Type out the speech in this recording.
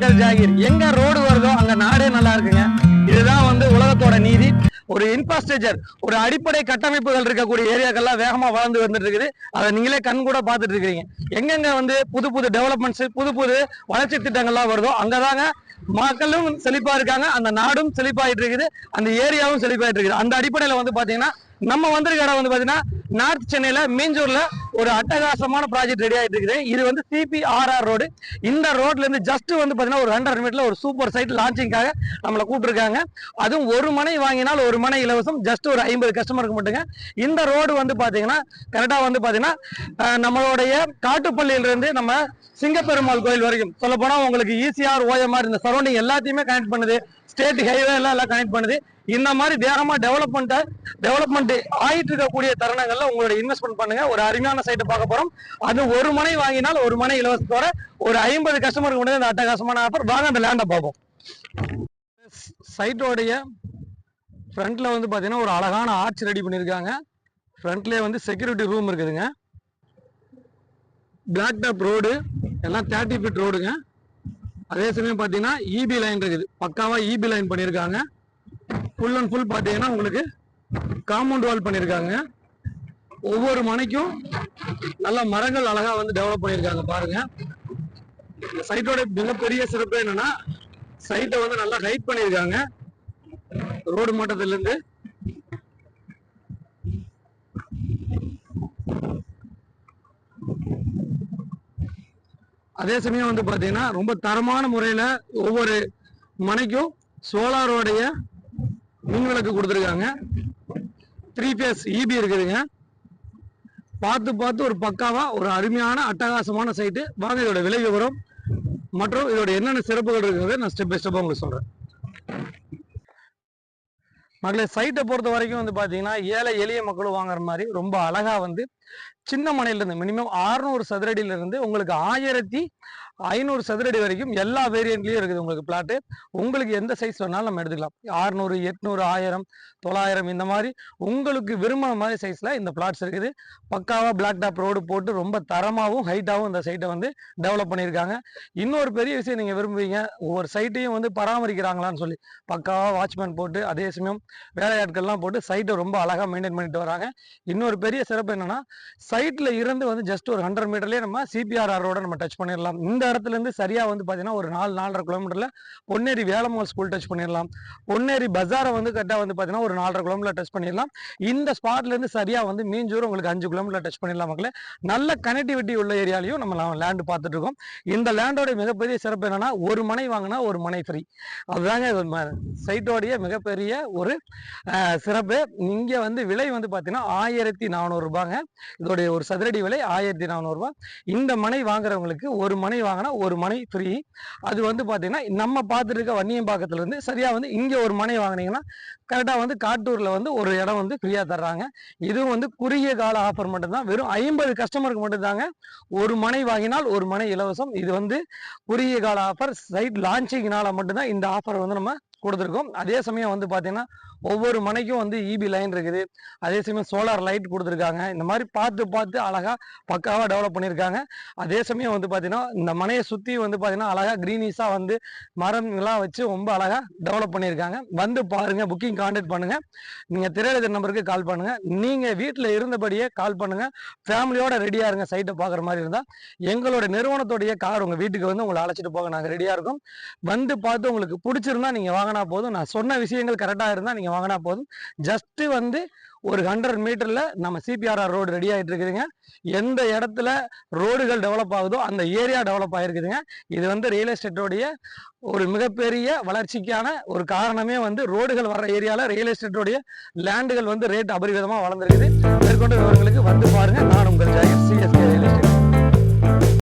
உங்கள் ஜாகிர். எங்க ரோடு வருதோ அங்க நாடே நல்லா இருக்குங்க. இதுதான் வந்து உலகத்தோட நீதி. ஒரு இன்ஃப்ராஸ்ட்ரக்சர் ஒரு அடிப்படை கட்டமைப்புகள் இருக்கக்கூடிய ஏரியாக்கள்லாம் வேகமா வளர்ந்து வந்துட்டு இருக்குது அதை நீங்களே கண் கூட பார்த்துட்டு இருக்கிறீங்க எங்கெங்க வந்து புது புது டெவலப்மெண்ட்ஸ் புது புது வளர்ச்சி திட்டங்கள்லாம் வருதோ அங்கதாங்க மக்களும் செழிப்பா இருக்காங்க. அந்த நாடும் செழிப்பாயிட்டு இருக்குது அந்த ஏரியாவும் செழிப்பாயிட்டு இருக்குது அந்த அடிப்படையில வந்து பாத்தீங்கன்னா நம்ம வந்திருக்க இடம் வந்து பாத்தீங்கன்னா நார்த் சென்னையில மீஞ்சூர்ல ஒரு அட்டகாசமான ப்ராஜெக்ட் ரெடி ஆகிட்டு இருக்குது. இது வந்து சிபிஆர்ஆர் ரோடு இந்த ரோட்ல இருந்து ஜஸ்ட் வந்து பாத்தீங்கன்னா ஒரு ஹண்ட்ரட் மீட்டர்ல ஒரு சூப்பர் சைட் லான்ச்சிங்காக நம்மளை கூப்பிட்டுருக்காங்க. அதுவும் ஒரு மனை வாங்கினால் ஒரு மனை இலவசம் ஜஸ்ட் ஒரு ஐம்பது கஸ்டமருக்கு மட்டுங்க. இந்த ரோடு வந்து பாத்தீங்கன்னா கரெக்டா வந்து பாத்தீங்கன்னா நம்மளுடைய காட்டுப்பள்ளியிலிருந்து நம்ம சிங்கப்பெருமாள் கோயில் வரைக்கும். சொல்ல போனா உங்களுக்கு ஈசிஆர் ஓஎம்ஆர் இந்த சரௌண்டிங் எல்லாத்தையுமே கனெக்ட் பண்ணுது. ஸ்டேட் ஹைவே எல்லாம் எல்லாம் கனெக்ட் பண்ணுது. இந்த மாதிரி வேகமா டெவலப்மெண்ட் டெவலப்மெண்ட் ஆயிட்டு இருக்கக்கூடிய தருணங்கள்ல உங்களோட இன்வெஸ்ட்மெண்ட் பண்ணுங்க. ஒரு அருமையான சைட்டை பார்க்க போறோம். அது ஒரு மனை வாங்கினால் ஒரு மனை இலவசத்தோட ஒரு ஐம்பது கஸ்டமருக்கு மட்டும் அந்த அட்டகாசமான ஆஃபர் வாங்க அந்த லேண்டை பார்ப்போம். சைட்டோடைய ஃப்ரண்ட்ல வந்து பாத்தீங்கன்னா ஒரு அழகான ஆர்ச் ரெடி பண்ணியிருக்காங்க ஃப்ரண்ட்லேயே வந்து செக்யூரிட்டி ரூம் இருக்குதுங்க. பிளாக் டாப் ரோடு எல்லாம் தேர்ட்டி ஃபீட் ரோடுங்க அதே சமயம் பார்த்தீங்கன்னா இபி லைன் இருக்குது. பக்காவாக இபி லைன் பண்ணியிருக்காங்க. ஃபுல் அண்ட் ஃபுல் பார்த்தீங்கன்னா உங்களுக்கு காம்பவுண்ட் வால் பண்ணியிருக்காங்க. ஒவ்வொரு மனைக்கும் நல்ல மரங்கள் அழகாக வந்து டெவலப் பண்ணியிருக்காங்க பாருங்க. இந்த சைட்டோட மிகப்பெரிய சிறப்பு என்னன்னா சைட்டை வந்து நல்லா ஹைட் பண்ணியிருக்காங்க. ரோடு மாட்டத்துலேருந்து அதே சமயம் வந்து பார்த்தீங்கன்னா ரொம்ப தரமான முறையில் ஒவ்வொரு மனைக்கும் சோலாரோடைய மின் விளக்கு கொடுத்துருக்காங்க. த்ரீ ஃபேஸ் இபி இருக்குதுங்க. பார்த்து பார்த்து ஒரு பக்காவாக ஒரு அருமையான அட்டகாசமான சைட்டு வாங்க இதோட விலை விவரம் மற்றும் இதோட என்னென்ன சிறப்புகள் இருக்கிறத நான் ஸ்டெப் பை ஸ்டெப்பாக உங்களுக்கு சொல்கிறேன் மகளிர் சைட்டை பொறுத்த வரைக்கும் வந்து பார்த்தீங்கன்னா ஏழை எளிய மக்களும் வாங்குற மாதிரி ரொம்ப அழகாக வந்து சின்ன மனையிலேருந்து மினிமம் ஆறுநூறு சதுரடியிலிருந்து உங்களுக்கு ஆயிரத்தி ஐநூறு சதுரடி வரைக்கும் எல்லா வேரியன்ட்லயும் இருக்குது உங்களுக்கு பிளாட்டு உங்களுக்கு எந்த சைஸ் வேணாலும் நம்ம எடுத்துக்கலாம். ஆறுநூறு எட்நூறு ஆயிரம் தொள்ளாயிரம் இந்த மாதிரி உங்களுக்கு விரும்பின மாதிரி சைஸில் இந்த பிளாட்ஸ் இருக்குது. பக்காவாக பிளாக் டாப் ரோடு போட்டு ரொம்ப தரமாகவும் ஹைட்டாகவும் இந்த சைட்டை வந்து டெவலப் பண்ணியிருக்காங்க. இன்னொரு பெரிய விஷயம் நீங்கள் விரும்புவீங்க ஒவ்வொரு சைட்டையும் வந்து பராமரிக்கிறாங்களான்னு சொல்லி. பக்காவாக வாட்ச்மேன் போட்டு அதே சமயம் வேலையாட்கள்லாம் போட்டு சைட்டை ரொம்ப அழகாக மெயின்டைன் பண்ணிட்டு வராங்க. இன்னொரு பெரிய சிறப்பு என்னென்னா சைட்டில் இருந்து வந்து ஜஸ்ட் ஒரு ஹண்ட்ரட் மீட்டர்லேயே நம்ம சிபிஆர்ஆர் ரோட நம்ம டச் பண்ணிடலாம். இந்த இருந்து சரியா வந்து பாத்தீங்கன்னா ஒரு நாலு நாலரை கிலோமீட்டர்ல பொன்னேரி வேலம்மாள் ஸ்கூல் டச் பண்ணிடலாம் பொன்னேரி பஜாரை வந்து கரெக்டா வந்து பாத்தீங்கன்னா ஒரு நாலரை கிலோமீட்டர் டச் பண்ணிடலாம் இந்த ஸ்பாட்ல இருந்து சரியா வந்து மீஞ்சூர் உங்களுக்கு அஞ்சு கிலோமீட்டர் டச் பண்ணிடலாம் மக்களே. நல்ல கனெக்டிவிட்டி உள்ள ஏரியாலையும் நம்ம லேண்ட் பார்த்துட்டு இருக்கோம். இந்த லேண்டோட மிகப்பெரிய சிறப்பு என்னன்னா ஒரு மனை வாங்கினா ஒரு மனை ஃப்ரீ அதுதாங்க சைட்டோடைய மிகப்பெரிய ஒரு சிறப்பு. இங்க வந்து விலை வந்து பாத்தீங்கன்னா ஆயிரத்தி நானூறு ரூபாங்க. இதோடைய ஒரு சதுரடி விலை ஆயிரத்தி நானூறுரூபா இந்த மனை வாங்குறவங்களுக்கு ஒரு மனை வாங்க வாங்கினா ஒரு மனை ஃப்ரீ அது வந்து பார்த்தீங்கன்னா நம்ம பார்த்துட்டு இருக்க வன்னியம்பாக்கத்துல இருந்து வந்து இங்கே ஒரு மனை வாங்கினீங்கன்னா கரெக்டாக வந்து காட்டூரில் வந்து ஒரு இடம் வந்து ஃப்ரீயாக தர்றாங்க. இதுவும் வந்து குறுகிய கால ஆஃபர் மட்டும்தான். வெறும் ஐம்பது கஸ்டமருக்கு மட்டும்தாங்க. ஒரு மனை வாங்கினால் ஒரு மனை இலவசம். இது வந்து குறுகிய கால ஆஃபர் சைட் லான்ச்சிங்னால மட்டும்தான் இந்த ஆஃபர் வந்து நம்ம கொடுத்துருக்கோம். அதே சமயம் வந்து பார்த்தீங்கன்னா ஒவ்வொரு மனைக்கும் வந்து இபி லைன் இருக்குது. அதே சமயம் சோலார் லைட் கொடுத்துருக்காங்க. இந்த மாதிரி பார்த்து பார்த்து அழகாக பக்காவாக டெவலப் பண்ணியிருக்காங்க. அதே சமயம் வந்து பார்த்தீங்கன்னா இந்த மனையை சுற்றி வந்து பார்த்தீங்கன்னா அழகாக க்ரீனிஸாக வந்து மரம்லாம் வச்சு ரொம்ப அழகாக டெவலப் பண்ணியிருக்காங்க. வந்து பாருங்கள் புக்கிங் கான்டாக்ட் பண்ணுங்கள் நீங்கள் திரையரங்க நம்பருக்கு கால் பண்ணுங்கள் நீங்கள் வீட்டில் இருந்தபடியே கால் பண்ணுங்கள் ஃபேமிலியோட ரெடியாக இருங்க. சைட்டை பார்க்குற மாதிரி இருந்தால் எங்களோட நிறுவனத்துடைய கார் உங்கள் வீட்டுக்கு வந்து உங்களை அழைச்சிட்டு போக நாங்கள் ரெடியாக இருக்கோம். வந்து பார்த்து உங்களுக்கு பிடிச்சிருந்தா நீங்கள் வாங்க வாங்கினா போதும். நான் சொன்ன விஷயங்கள் கரெக்டாக இருந்தால் நீங்கள் வாங்கினா போதும். ஜஸ்ட்டு வந்து ஒரு ஹண்ட்ரட் மீட்டரில் நம்ம சிபிஆர்ஆர் ரோடு ரெடி ஆகிட்டு இருக்குதுங்க. எந்த இடத்துல ரோடுகள் டெவலப் ஆகுதோ அந்த ஏரியா டெவலப் ஆகிருக்குதுங்க இது வந்து ரியல் எஸ்டேட்டோடைய ஒரு மிகப்பெரிய வளர்ச்சிக்கான ஒரு காரணமே வந்து ரோடுகள் வர்ற ஏரியாவில் ரியல் எஸ்டேட்டோடைய லேண்டுகள் வந்து ரேட் அபரிவிதமாக வளர்ந்துருக்குது. மேற்கொண்டு விவரங்களுக்கு வந்து பாருங்கள் நான் உங்கள் ஜாகிர் சிஎஸ்கே ரியல் எஸ்டேட்